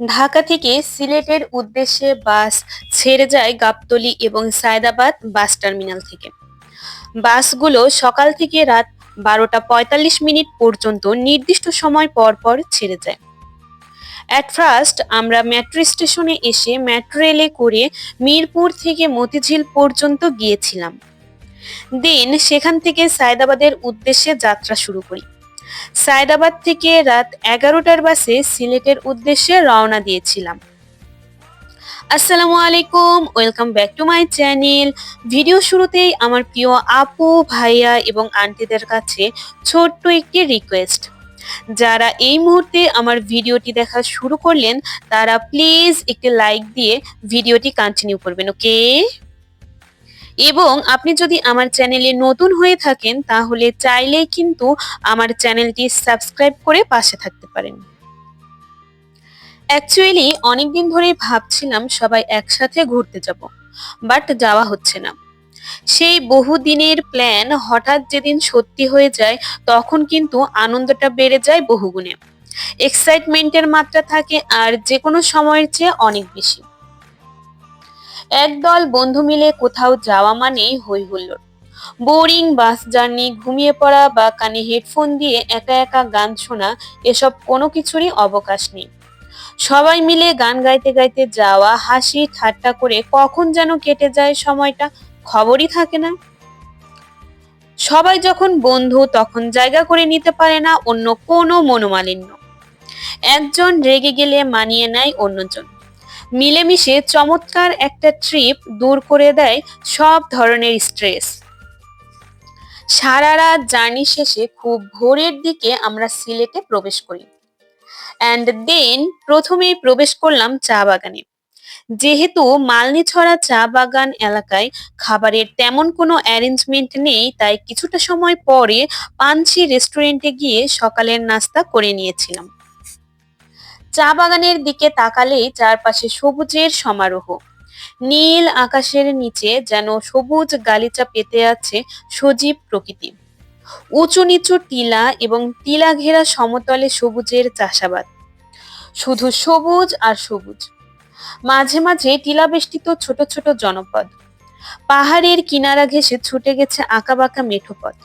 ঢাকা থেকে সিলেটের উদ্দেশ্যে বাস ছেড়ে যায় গাবতলী এবং সায়দাবাদ বাস টার্মিনাল থেকে। বাসগুলো সকাল থেকে রাত বারোটা পঁয়তাল্লিশ মিনিট পর্যন্ত নির্দিষ্ট সময় পর পর ছেড়ে যায়। অ্যাট ফার্স্ট আমরা মেট্রো স্টেশনে এসে মেট্রো রেলে করে মিরপুর থেকে মতিঝিল পর্যন্ত গিয়েছিলাম। দেন সেখান থেকে সায়দাবাদের উদ্দেশ্যে যাত্রা শুরু করি। সায়দাবাদ থেকে রাত এগারোটার বাসে সিলেটের উদ্দেশ্যে রওনা দিয়েছিলাম। আসসালামু আলাইকুম, welcome back to my channel. Video শুরুতেই আমার প্রিয় আপু, ভাইয়া এবং আন্টিদের কাছে ছোট্ট একটি রিকোয়েস্ট যারা এই মুহূর্তে আমার ভিডিওটি দেখা শুরু করলেন, তারা প্লিজ একটি লাইক দিয়ে ভিডিওটি কন্টিনিউ করবেন ওকে এবং আপনি যদি আমার চ্যানেলে নতুন হয়ে থাকেন, তাহলে চাইলেই কিন্তু আমার চ্যানেলটি সাবস্ক্রাইব করে পাশে থাকতে পারেন। অ্যাকচুয়ালি অনেকদিন ধরেই ভাবছিলাম সবাই একসাথে ঘুরতে যাব বাট যাওয়া হচ্ছে না। সেই বহুদিনের প্ল্যান হঠাৎ যেদিন সত্যি হয়ে যায়, তখন কিন্তু আনন্দটা বেড়ে যায় বহুগুণে। এক্সাইটমেন্টের মাত্রা থাকে আর যে কোনো সময়ের চেয়ে অনেক বেশি। একদল বন্ধু মিলে কোথাও যাওয়া মানেই হই হুল্লোড় বোরিং বাস জার্নি, ঘুমিয়ে পড়া বা কানে হেডফোন দিয়ে একা একা গান শোনা, এসব কোনো কিছুরই অবকাশ নেই। সবাই মিলে গান গাইতে গাইতে যাওয়া, হাসি ঠাট্টা করে কখন যেন কেটে যায় সময়টা, খবরই থাকে না। সবাই যখন বন্ধু, তখন জায়গা করে নিতে পারে না অন্য কোনো মনোমালিন্য। একজন রেগে গেলে মানিয়ে নেয় অন্যজন। মিলেমিশে চমৎকার একটা ট্রিপ দূর করে দেয় সব ধরনের স্ট্রেস সারা রাত জার্নি শেষে খুব ভোরের দিকে আমরা সিলেটে প্রবেশ করি। অ্যান্ড দেন প্রথমেই প্রবেশ করলাম চা বাগানে। যেহেতু মালনিছড়া চা বাগান এলাকায় খাবারের তেমন কোনো অ্যারেঞ্জমেন্ট নেই, তাই কিছুটা সময় পরে পাঞ্চি রেস্টুরেন্টে গিয়ে সকালের নাস্তা করে নিয়েছিলাম। চা বাগানের দিকে তাকালেই চারপাশে সবুজের সমারোহ। নীল আকাশের নিচে যেন সবুজ গালিচা পেতে আছে সজীব প্রকৃতি। উঁচু নিচু টিলা এবং টিলা ঘেরা সমতলে সবুজের চাষাবাদ। শুধু সবুজ আর সবুজ। মাঝে মাঝে টিলাবেষ্টিত ছোট ছোট জনপদ। পাহাড়ের কিনারা ঘেঁষে ছুটে গেছে আঁকাবাঁকা মেঠো পথ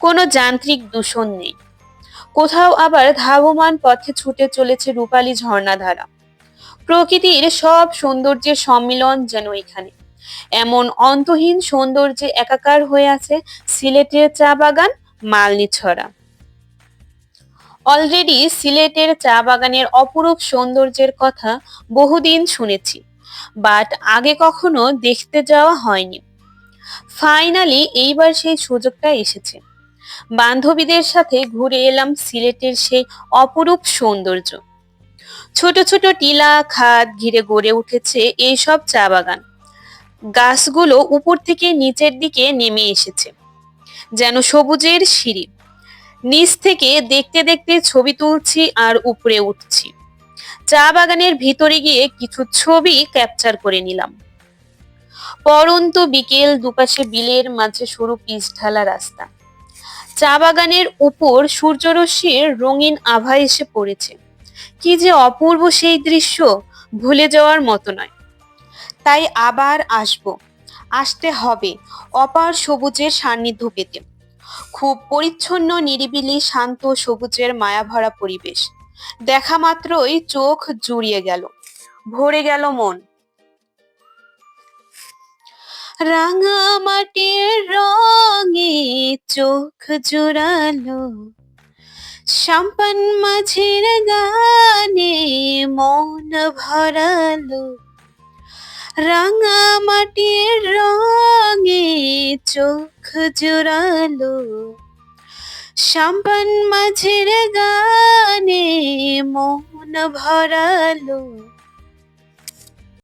কোনো যান্ত্রিক দূষণ নেই। কোথাও আবার ধাবমান পথে ছুটে চলেছে রূপালী ঝর্ণাধারা। প্রকৃতির সব সৌন্দর্যের সম্মিলন যেন এখানে। এমন অন্তহীন সৌন্দর্যে একাকার হয়ে আছে সিলেটের চা বাগান মালনি ছড়া অলরেডি সিলেটের চা বাগানের অপরূপ সৌন্দর্যের কথা বহুদিন শুনেছি বাট আগে কখনো দেখতে যাওয়া হয়নি। ফাইনালি এইবার সেই সুযোগটা এসেছে। বান্ধবীদের সাথে ঘুরে এলাম সিলেটের সেই অপরূপ সৌন্দর্য। ছোট ছোট টিলা, খাদ ঘিরে গড়ে উঠেছে এইসব চা বাগান। গাছগুলো উপর থেকে নিচের দিকে নেমে এসেছে, যেন সবুজের সিঁড়ি। নিচ থেকে দেখতে দেখতে ছবি তুলছি আর উপরে উঠছি। চা বাগানের ভিতরে গিয়ে কিছু ছবি ক্যাপচার করে নিলাম। পরন্ত বিকেল দুপাশে বিলের মাঝে সরু পিচ ঢালা রাস্তা। চা বাগানের উপর সূর্যরশ্মির রঙিন আভা এসে পড়েছে। কি যে অপূর্ব সেই দৃশ্য ভুলে যাওয়ার মতো নয়। তাই আবার আসব। আসতে হবে অপার সবুজের সান্নিধ্য পেতে। খুব পরিচ্ছন্ন, নিরিবিলি, শান্ত সবুজের মায়াভরা পরিবেশ। দেখা মাত্রই চোখ জুড়িয়ে গেল। ভরে গেল মন। রাঙা মাটির রঙে চোখ জোড়ালো। সাম্পান মাঝের গানে মন ভরালো। রাঙা মাটির রঙে চোখ জোড়ালো। সাম্পান মাঝের গানে মন ভরালো।